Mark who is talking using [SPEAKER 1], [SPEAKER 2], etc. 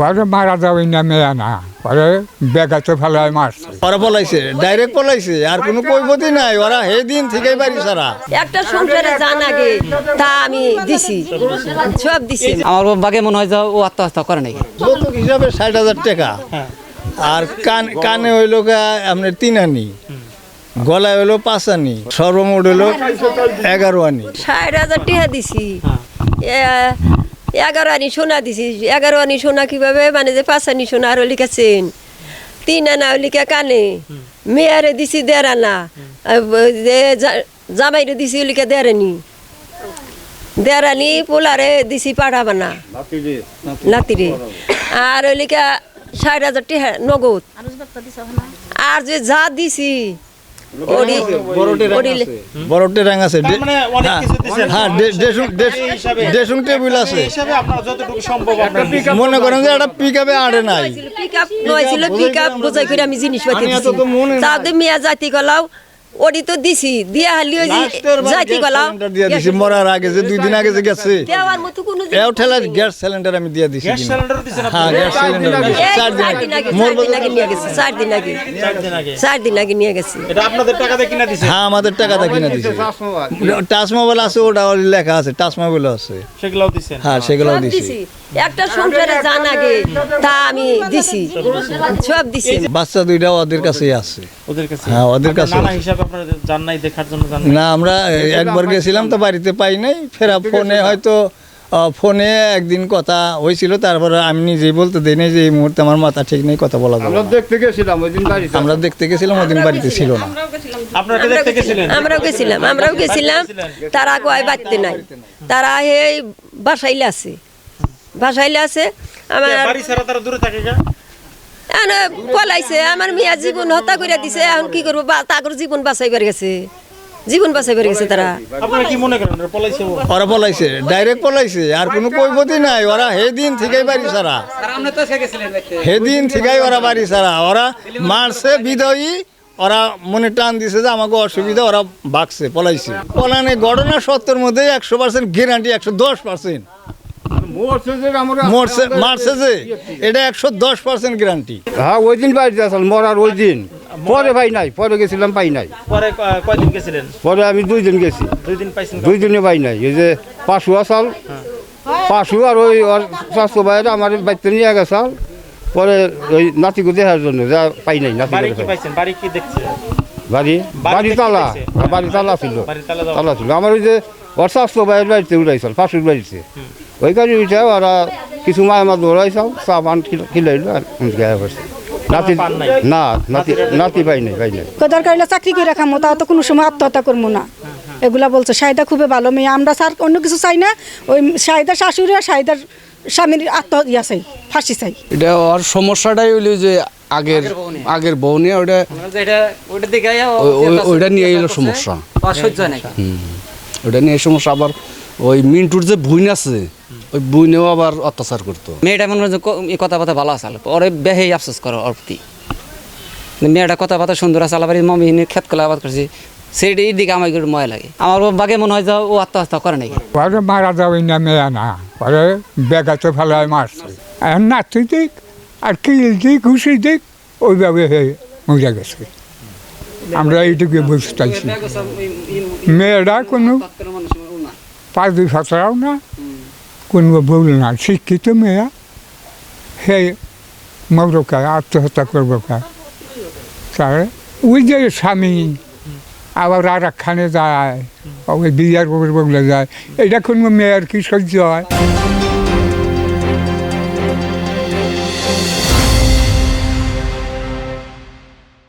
[SPEAKER 1] পরে মারা যাবে না মেয়া না পরে বেগাতে ফেলায় মারছে।
[SPEAKER 2] ওরা পলাইছে ডাইরেক্ট পলাইছে আর কোনো কৈবতই নাই ওরা হে দিন থেকেই বাড়ি সারা
[SPEAKER 3] একটা সংসারে জান আগে তা আমি দিছি সব দিছি।
[SPEAKER 4] আমার বাগে মনে হয় যে ও আত্মহত্যা করে নাকি?
[SPEAKER 2] যৌতুক হিসাবে ষাট হাজার টাকা। আর কান কানে হইল আপনার তিন আনি গলায় হইল পাঁচ আনি সর্বমোট হইল এগারো আনি।
[SPEAKER 3] ষাট হাজার টাকা দিছি। এগারো আনি সোনা দিছি। এগারো আনি সোনা কীভাবে? মানে যে পাঁচ আনি সোনা আর ওলিকা চেন তিন আনা ওলিকা কানে। মেয়ারে দিছি দেড় আনা। যে জামাইরে দিছি ওলিকা দেড় আনি। দেড় আনি পোলারে দিছি পাড়া বানা। নাতিরে আর ওলিকা ষাট হাজার টাকা নগদ। আর যে যা দিছি
[SPEAKER 2] বড় টেরাং আছে।
[SPEAKER 5] মানে অনেক
[SPEAKER 2] হ্যাঁ। হ্যাঁ ডে- ড্রেসিং- টেবিল আছে
[SPEAKER 5] এই হিসাবে আপনার যতটুকু সম্ভব আপনার
[SPEAKER 2] মনে করেন যে একটা পিক আপে আড়ে নাই।
[SPEAKER 3] পিক আপ নয়ছিল পিক আপ বোঝাই করে আমি জিনিসপাতি
[SPEAKER 2] আমি এত
[SPEAKER 3] দিছি।
[SPEAKER 2] তো মনে নাই।
[SPEAKER 3] তাও তো মিয়া জাতি গলাও ওডি তো দিছি দিয়া হালি ওই জাতি গলাও
[SPEAKER 2] দিয়ে দিছি মরার আগে যে দুই দিন আগে যে গেছে।
[SPEAKER 3] দেওয়ার মতো কোনো
[SPEAKER 2] এও ঠেলা গ্যাস সিলিন্ডার আমি দিয়ে দিছি
[SPEAKER 5] গ্যাস। সিলিন্ডার দিছেন
[SPEAKER 2] হ্যাঁ গ্যাস সিলিন্ডার চার দিন
[SPEAKER 3] আগে।
[SPEAKER 2] মোর
[SPEAKER 3] চার দিন আগে নিয়ে গেছে চার দিন আগে।
[SPEAKER 5] চার দিন আগে।
[SPEAKER 3] চার দিন আগে নিয়ে গেছে।
[SPEAKER 5] এটা আপনাদের টাকা দিয়ে কিনা দিছে?
[SPEAKER 2] হ্যাঁ আমাদের টাকাটা কিনে দিছে। টাচ মোবাইল আছে ওটা লেখা আছে টাচ মোবাইল আছে।
[SPEAKER 5] সেগুলোও দিছেন।
[SPEAKER 2] হ্যাঁ সেগুলো
[SPEAKER 3] সব
[SPEAKER 2] দিছি।
[SPEAKER 3] দিছি। একটা সংসারে জান আগে তা আমি দিছি। সব দিছি।
[SPEAKER 2] বাচ্চা দুইটা ওদের কাছেই আছে।
[SPEAKER 5] ওদের কাছে
[SPEAKER 2] হ্যাঁ, ওদের কাছে
[SPEAKER 5] নানা। হিসাবে আপনারা জান নাই দেখার জন্য জান
[SPEAKER 2] না আমরা একবার গেছিলাম তো বাড়িতে পাই নাই। ফেরা ফোনে হয়তো ফোনে একদিন কথা হয়েছিল তারপরে আমি নিজেই বলতে দেই নাই যে এই মুহূর্তে আমার মাথা ঠিক নেই কথা বলা যাবে
[SPEAKER 6] আমরা দেখতে গেছিলাম ওই দিন বাড়িতে।
[SPEAKER 2] আমরা দেখতে গেছিলাম ওদিন বাড়িতে ছিল না।
[SPEAKER 5] আপনারা দেখতে গেছিলেন?
[SPEAKER 3] আমরাও গেছিলাম আমরাও গেছিলাম। তারা কয় বাড়তে নাই। তারা এই বাসাইলে আছে। বাসাইলে আছে। আমার
[SPEAKER 5] বাড়ি ছাড়া তারা দূরে থাকে
[SPEAKER 3] এনে পলাইছে আমার মিয়া জীবন হত্যা করে দিছে এখন কি করব? বা তাগর জীবন বাঁচাইবার গেছে। জীবন বাঁচাইবার গেছে তারা।
[SPEAKER 5] আপনারা কি মনে করেন ওরা পলাইছে?
[SPEAKER 2] ডাইরেক্ট পলাইছে আর কোনো কৈবতই নাই ওরা দিন থেকেই বাড়ি সারা হে দিন থেকেই ওরা বাড়ি সারা ওরা মারছে বিদয়ী ওরা মনে টান দিছে যে আমাকে অসুবিধা ওরা বাগছে পলাইছে। পলানে ঘটনা সত্যের মধ্যে একশো পার্সেন্ট গ্যারান্টি একশো দশ পার্সেন্ট
[SPEAKER 6] মরছে যে
[SPEAKER 2] এটা একশো দশ পার্সেন্ট গ্যারান্টি
[SPEAKER 6] হ্যাঁ ওই দিন বাড়িতে আসল মরার ওই দিন। পরে ভাই নাই পরে গেছিলাম পাই নাই।
[SPEAKER 5] পরে কয়দিন গেছিলেন?
[SPEAKER 6] পরে আমি দুই দিন গেছি।
[SPEAKER 5] দুই দিন পাইছেন
[SPEAKER 6] দুই দিনে পাই নাই এই যে পাশু আসাল পাশু আর ওই ওর স্বাস্থ্য বাইরে আমার বাড়িতে নিয়ে গেছাল পরে ওই নাতিকে দেখার জন্য যা পাই নাই নাতি
[SPEAKER 5] বাড়ি কি পাইছেন? বাড়ি দেখছে
[SPEAKER 6] বাড়ি?
[SPEAKER 5] বাড়ি
[SPEAKER 6] বাড়ি তালা। হ্যাঁ, বাড়ি তালা ছিল।
[SPEAKER 5] তালা
[SPEAKER 6] ছিল। আমার ওই যে ওর স্বাস্থ্য বাইরের বাড়িতে উড়াইছিল পাশুর বাড়িতে। ওই কাজে উঠে ওরা কিছু মায় মা দৌড়াইছাল চা পান খিলাইলো আর গায়ে পড়ছে নাতি না নাতি নাতি পাই নাই পাই নাই।
[SPEAKER 7] দরকার হলে চাকরি করে খামো তাও তো কোনো সময় আত্মহত্যা করব না। এগুলা বলছে সাহিদা খুবই ভালো মেয়ে আমরা স্যার অন্য কিছু চাই না ওই সাহিদার শাশুড়ি আর সাহিদার স্বামীর আত্মহত্যা চাই ফাঁসি চাই।
[SPEAKER 8] এটা ওর সমস্যাটাই হইল যে আগের আগের বউ নিয়ে। ওটা
[SPEAKER 4] এটা
[SPEAKER 8] ওইটা নিয়ে এলো সমস্যা। ওটা নিয়ে সমস্যা আবার ওই মিন্টুর যে বুইন আছে ওই বুইনেও আবার অত্যাচার করতো।
[SPEAKER 4] মেয়েটা মনে হয় যে কথা কথা ভালো আছে ওরে বেহেই আফসোস করে ওর প্রতি। মেয়েটা কথা কথা সুন্দর আছে আলাবার মমি খেত কলা আবাদ করছি। সেটা এই দিকে আমার একটু ময় লাগে। আমার বাগে মনে হয় যে ও আত্মহত্যা করে নাকি।
[SPEAKER 1] পরে মারা যাবে না মেয়া না পরে বেগাতে ফেলায় মারছে। এখন নাতি দিক আর কিল দিক ঘুষি দিক ওইভাবে হয়ে মরে গেছে। আমরা এইটুকু বুঝতেছি মেয়েরা কোনো পাঁচ দুই সতেরাও না কোনো ভুল না শিক্ষিত মেয়া হে মরকা আত্মহত্যা করব কা তার ওই যে স্বামী আবার আর একখানে যায় ওই বিয়ার বলে যায় এটা কোনো মেয়ের কি সহ্য হয়